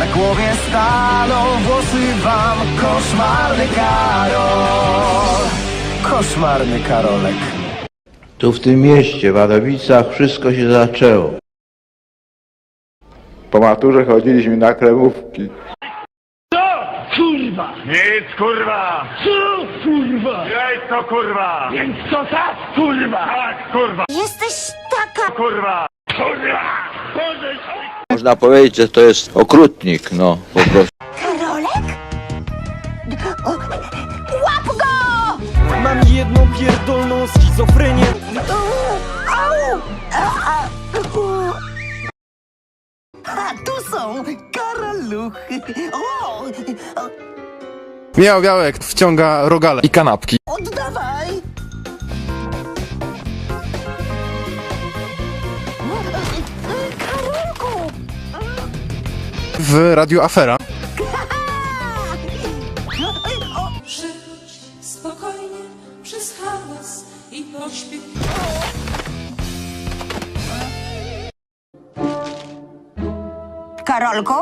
Na głowie staną włosy wam Koszmarny Karol Koszmarny Karolek Tu w tym mieście, w Adowicach, wszystko się zaczęło. Po maturze chodziliśmy na kremówki. Kurwa! Nic kurwa! Co kurwa? Jej to kurwa! Więc co tak kurwa? Tak kurwa! Jesteś taka... Kurwa! Kurwa! Boże, Można powiedzieć, że to jest okrutnik, no, po prostu. Karolek? O, łap go! Mam jedną pierdolną schizofrenię Au! A, tu są karaluchy. O, Miał Białek wciąga rogale i kanapki. W Radiu Afera. Spokojnie przez hałas i pośpiech. Karolku,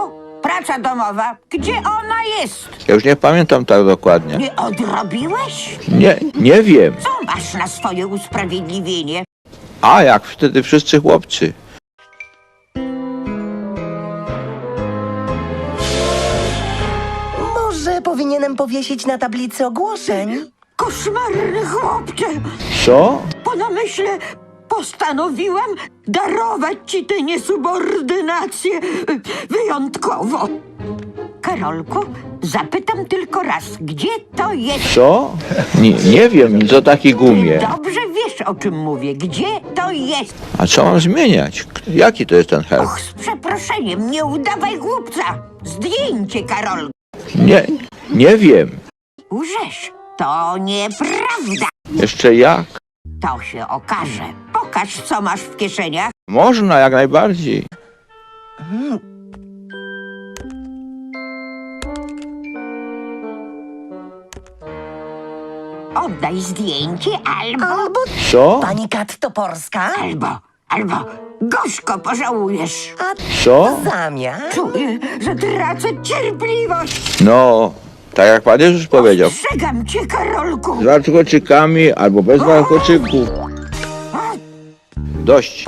praca domowa, gdzie ona jest? Ja już nie pamiętam tak dokładnie. Nie odrobiłeś? Nie, nie wiem. Co masz na swoje usprawiedliwienie? A jak wtedy wszyscy chłopcy. Może powinienem powiesić na tablicy ogłoszeń? Koszmarny chłopcze! Co? Po namyśle postanowiłam darować ci tę niesubordynację y, wyjątkowo. Karolku, zapytam tylko raz, gdzie to jest? Co? Nie, nie wiem, nic o takiej gumie. Dobrze wiesz, o czym mówię. Gdzie to jest? A co mam zmieniać? Jaki to jest ten herb? Och, z przeproszeniem, nie udawaj głupca. Zdjęcie, Karol. Nie, nie wiem. Łżesz. To nieprawda. Jeszcze jak? To się okaże. Pokaż, co masz w kieszeniach. Można, jak najbardziej. Oddaj zdjęcie albo... Albo Co? pani Kat Toporska? Albo, albo gorzko pożałujesz. A Co? w zamian? Czuję, że tracę cierpliwość. No, tak jak pan Jezus powiedział. Przegam cię, Karolku. Z warkoczykami albo bez warkoczyków. Dość.